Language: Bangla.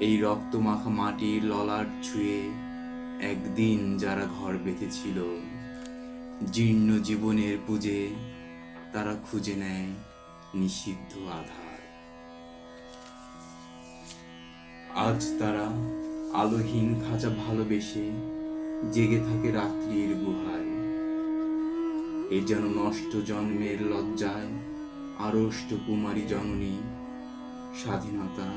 এই রক্তমাখা মাটির ললাট ছুঁয়ে একদিন যারা ঘর বেঁধেছিল, জীর্ণ জীবনের পুজে তারা খুঁজে নেয় নিষিদ্ধ আধার। আজ তারা আলোহীন খাঁচা ভালোবেসে জেগে থাকে রাত্রির গুহায়। এ যেন নষ্ট জন্মের লজ্জায় আড়ষ্ট কুমারী জননী স্বাধীনতা